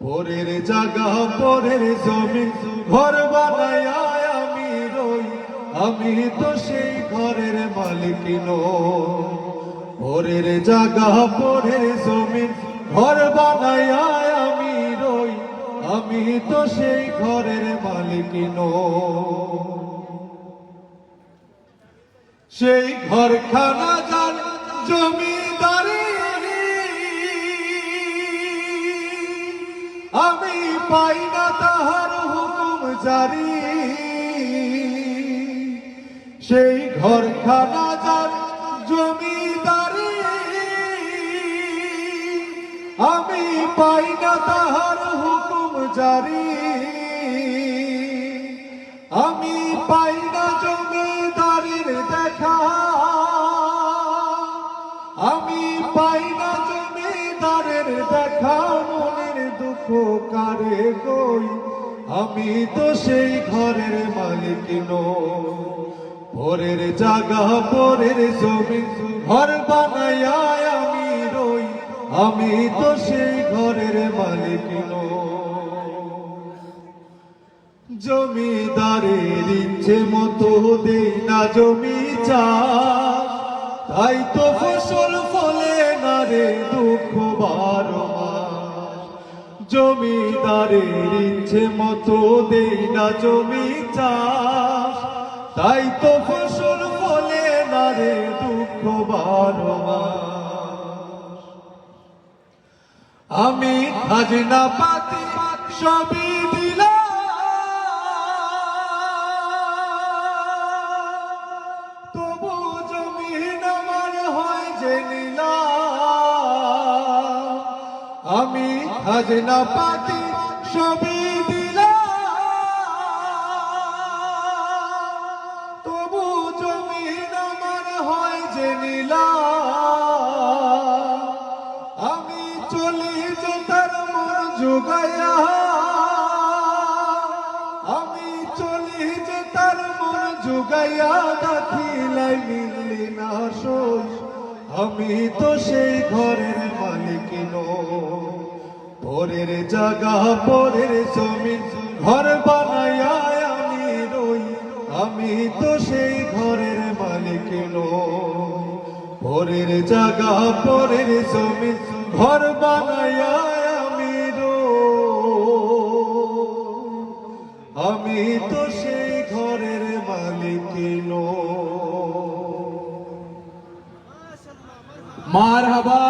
পরের জায়গা, পরের জমি ঘর বানায় আমি রই, আমি তো সেই ঘরের মালিক নই। পরের জায়গা, পরের জমি ঘর বানায় আমি রই, আমি তো সেই ঘরের মালিক নই। সেই ঘরখানা যার জমিদারি পাই না তাহার হুকুম জারি। সেই ঘরখানা যার জমিদারি, আমি পাই না তাহার হুকুম জারি। আমি পাই না জমিদারির দেখা, আমি পাই না জমিদারের দেখা। কারে কই আমি তো সেই ঘরের মালিক নই। পরের জায়গা পরের জমি, ঘর বানায়া আমি রই, আমি তো সেই ঘরের মালিক জমিদারের ইচ্ছে মতো দেই না জমি চাষ, তাই তো ফসল ফলে না রে দুঃখ বারো মাস জমিদারের ইচ্ছে মতো দেই না জমি চাষ। তাই তো ফসল ফলে না রে দুঃখ বারো আমি খাজনা পাতি সবই দিলাম। খাজনা পাতি সবই দিলাম তবু জমিন আমার হয় যে নিলাম আমি চলি যে তার মন যোগায়া আমি চলি যে তার মন যোগায়া দাখিলাই মিললি না সই আমি তো সেই ঘরের মালিক নই। পরের জাগা পরের জমিন ঘর বানাইয়া আমি রই। আমি তো সেই ঘরের মালিক নই। পরের জাগা পরের জমিন ঘর বানাইয়া আমি আমি তো সেই ঘরের মালিক নই। মার হবা